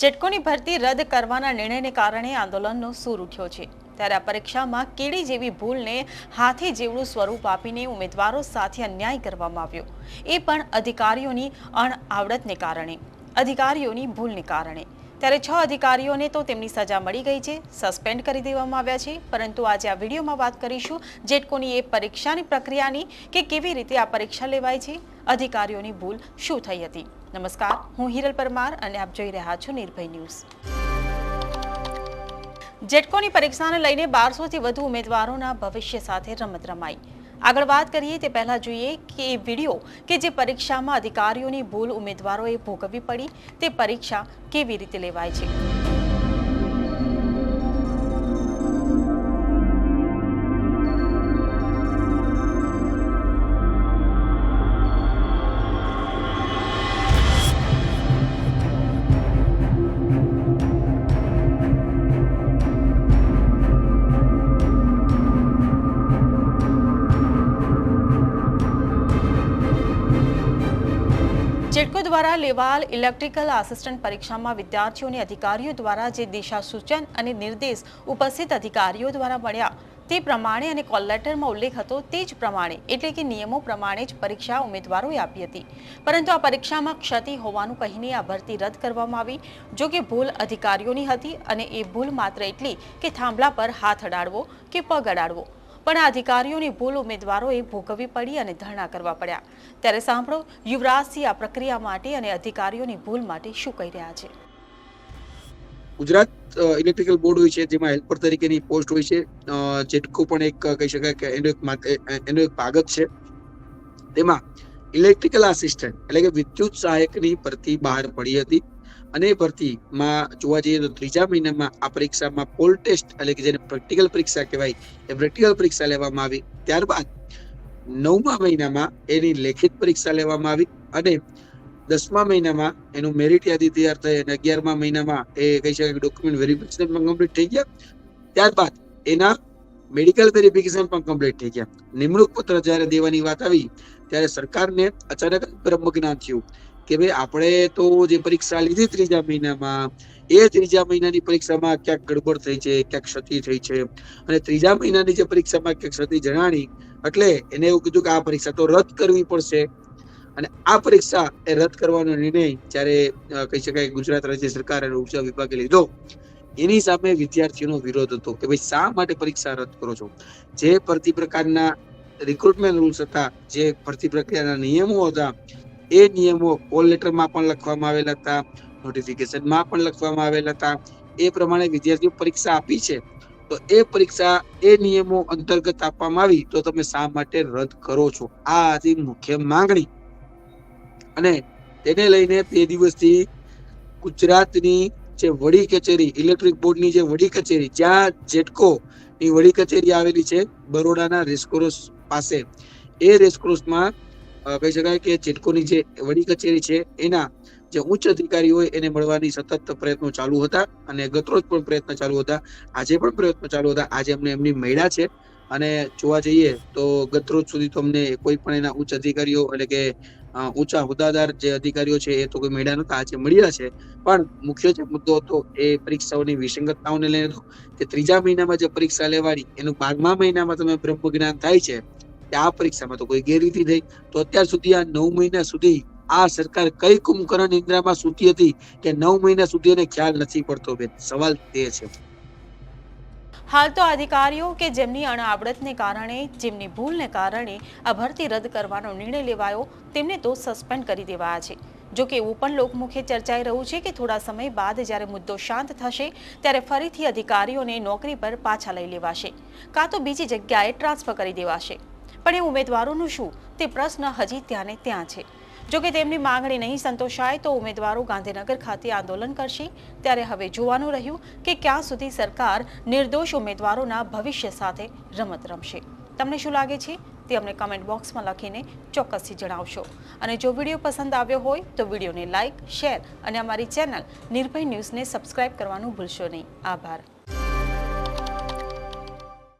જેટકોની ભરતી રદ કરવાના નિર્ણયને કારણે આંદોલનનો સૂર ઉઠ્યો છે. ત્યારે આ પરીક્ષામાં કેડી જેવી ભૂલને હાથી જેવડું સ્વરૂપ આપીને ઉમેદવારો સાથે અન્યાય કરવામાં આવ્યો. એ પણ અધિકારીઓની અણઆવડતને કારણે, અધિકારીઓની ભૂલને કારણે. ત્યારે છ અધિકારીઓને તો તેમની સજા મળી ગઈ છે, સસ્પેન્ડ કરી દેવામાં આવ્યા છે. પરંતુ આજે આ વિડીયોમાં વાત કરીશું જેટકોની એ પરીક્ષાની પ્રક્રિયાની કે કેવી રીતે આ પરીક્ષા લેવાય છે, અધિકારીઓની ભૂલ શું થઈ હતી. નમસ્કાર, હું હિરલ પરમાર અને આપ જોઈ રહ્યા છો નિર્ભય ન્યૂઝ. જેટકોની પરીક્ષાને લઈને બારસોથી વધુ ઉમેદવારોના ભવિષ્ય સાથે રમત રમાઈ. આગળ વાત કરીએ તે પહેલા જોઈએ કે એ વીડિયો કે જે પરીક્ષામાં અધિકારીઓની ભૂલ ઉમેદવારોએ ભોગવવી પડી, તે પરીક્ષા કેવી રીતે લેવાય છે? જેટકો દ્વારા લેવાલ ઇલેક્ટ્રિકલ આસિસ્ટન્ટ પરીક્ષામાં વિદ્યાર્થીઓને અધિકારીઓ દ્વારા જે દિશા સૂચન અને નિર્દેશ ઉપસ્થિત અધિકારીઓ દ્વારા મળ્યા, તે પ્રમાણે અને કોલ લેટરમાં ઉલ્લેખ હતો તે જ પ્રમાણે, એટલે કે નિયમો પ્રમાણે જ પરીક્ષા ઉમેદવારોએ આપી હતી. પરંતુ આ પરીક્ષામાં ક્ષતિ હોવાનું કહીને આ ભરતી રદ કરવામાં આવી, જો કે ભૂલ અધિકારીઓની હતી અને એ ભૂલ માત્ર એટલી કે થાંભલા પર હાથ અડાડવો કે પગ અડાડવો. પણ આ અધિકારીઓની ભૂલ ઉમેદવારોએ ભોગવવી પડી અને ધરણા કરવા પડ્યા. ત્યારે સાંભળો, યુવરાજસિંહ આ પ્રક્રિયા માટે અને અધિકારીઓની ભૂલ માટે શું કહી રહ્યા છે. ગુજરાત ઇલેક્ટ્રિકલ બોર્ડ હોય છે, જેમાં હેલ્પર તરીકેની પોસ્ટ હોય છે જેટકો પણ એક કહી શકાય કે એનો એક એનો એક ભાગ જ છે. તેમાં ઇલેક્ટ્રિકલ આસિસ્ટન્ટ એટલે કે વિદ્યુત સહાયકની ભરતી બહાર પડી હતી. અને ભરતીમાં જોવા જઈએ તો ત્રીજા મહિનામાં આ પરીક્ષામાં પોલ ટેસ્ટ એટલે કે જેને પ્રેક્ટિકલ પરીક્ષા કહેવાય, એ પ્રેક્ટિકલ પરીક્ષા લેવામાં આવી. ત્યારબાદ નવમા મહિનામાં એની લેખિત પરીક્ષા લેવામાં આવી અને દસમા મહિનામાં એનું મેરિટ યાદી તૈયાર થઈ અને અગિયારમા મહિનામાં એ કહી શકાય કે ડોક્યુમેન્ટ વેરિફિકેશન કમ્પ્લીટ થઈ ગયા. ત્યારબાદ એના મેડિકલ વેરિફિકેશન પણ કમ્પ્લીટ થઈ ગયા. નિમણૂક પત્ર જ્યારે દેવાની વાત આવી, ત્યારે સરકારને અચાનક બ્રહ્મ જ્ઞાન થયું. કે ભાઈ આપણે તો જે પરીક્ષા લીધી ત્રીજા મહિનામાં, એ ત્રીજા મહિનાની પરીક્ષામાં ક્યાંક ગડબડ થઈ છે, ક્યાંક ક્ષતિ થઈ છે. અને ત્રીજા મહિનાની જે પરીક્ષામાં ક્યાંક ક્ષતિ જણાણી, એટલે એને એવું કીધું કે આ પરીક્ષા તો રદ કરવી પડશે. અને આ પરીક્ષા એ રદ કરવાનો નિર્ણય જ્યારે કહી શકાય ગુજરાત રાજ્ય સરકાર અને ઊર્જા વિભાગે લીધો. એની સામે વિદ્યાર્થીઓનો વિરોધ હતો કે ભાઈ શા માટે પરીક્ષા રદ કરો છો? જે ભરતી પ્રકારના રિક્રુટમેન્ટ રૂલ્સ હતા, જે ભરતી પ્રક્રિયાના નિયમો હતા એ નિયમો કોલ લેટરમાં પણ લખવામાં આવેલા હતા નોટિફિકેશનમાં પણ લખવામાં આવેલા હતા. એ પ્રમાણે વિદ્યાર્થીઓ પરીક્ષા આપી છે. તો એ પરીક્ષા, એ નિયમો અંતર્ગત આપવામાં આવી તો તમે શા માટે રદ કરો છો? આ હતી મુખ્ય માંગણી. અને તેને લઈને તે દિવસથી ગુજરાતની જે વડી કચેરી ઇલેક્ટ્રિક બોર્ડની જે વડી કચેરી, જ્યાં જેટકો ની વડી કચેરી આવેલી છે, બરોડાના રેસકોર્સ પાસે. એ રેસકોર્સમાં કહી શકાય કે જેટકોની જે વડી કચેરી છે, એના જે ઉચ્ચ અધિકારી હોય એને મળવાની સતત પ્રયત્નો ચાલુ હતા અને ગતરોજ પણ પ્રયત્ન ચાલુ હતા. આજે પણ પ્રયત્નો ચાલુ હતા. આજે અમને એમની મળ્યા છે અને જોવા જઈએ તો ગતરોજ સુધી તો અમને કોઈ પણ એના ઉચ્ચ અધિકારીઓ એટલે કે ઊંચા હોદ્દાદાર જે અધિકારીઓ છે એ તો કોઈ મળ્યા નતા આજે મળ્યા છે. પણ મુખ્ય જે મુદ્દો હતો એ પરીક્ષાઓની વિસંગતતાઓને લઈને હતો કે ત્રીજા મહિનામાં જે પરીક્ષા લેવાની એનું બારમા મહિનામાં તમે બ્રહ્મ જ્ઞાન થાય છે કે આ પરીક્ષામાં તો કોઈ ગેરરીતિ થઈ. તો અત્યાર સુધી આ નવ મહિના સુધી આ સરકાર કઈ કુંભકરણ નિંદ્રામાં સૂતી હતી કે નવ મહિના સુધી એને ખ્યાલ નથી પડતો બેન? સવાલ તે છે. હાલ તો અધિકારીઓ કે જેમની અણઆવડતને કારણે, જેમની ભૂલને કારણે આ ભરતી રદ કરવાનો નિર્ણય લેવાયો, તેમને તો સસ્પેન્ડ કરી દેવાયા છે. જો કે એવું પણ લોકમુખે ચર્ચાઈ રહ્યું છે કે થોડા સમય બાદ જ્યારે મુદ્દો શાંત થશે, ત્યારે ફરીથી અધિકારીઓને નોકરી પર પાછા લઈ લેવાશે. કાં તો બીજી જગ્યાએ ટ્રાન્સફર કરી દેવાશે. પણ એ ઉમેદવારોનું શું? તે પ્રશ્ન હજી ત્યાં ત્યાં છે. જો કે તેમની માંગણી નહીં સંતોષાય તો ઉમેદવારો ગાંધીનગર ખાતે આંદોલન કરશે. ત્યારે હવે જોવાનું રહ્યું કે ક્યાં સુધી સરકાર નિર્દોષ ઉમેદવારોના ભવિષ્ય સાથે રમત રમશે. તમને શું લાગે છે? તે અમને કમેન્ટ બોક્સમાં લખીને ચોક્કસથી જણાવશો. અને જો વીડિયો પસંદ આવ્યો હોય તો વિડીયોને લાઇક શેર અને અમારી ચેનલ નિર્ભય ન્યૂઝને સબસ્ક્રાઇબ કરવાનું ભૂલશો નહીં. આભાર.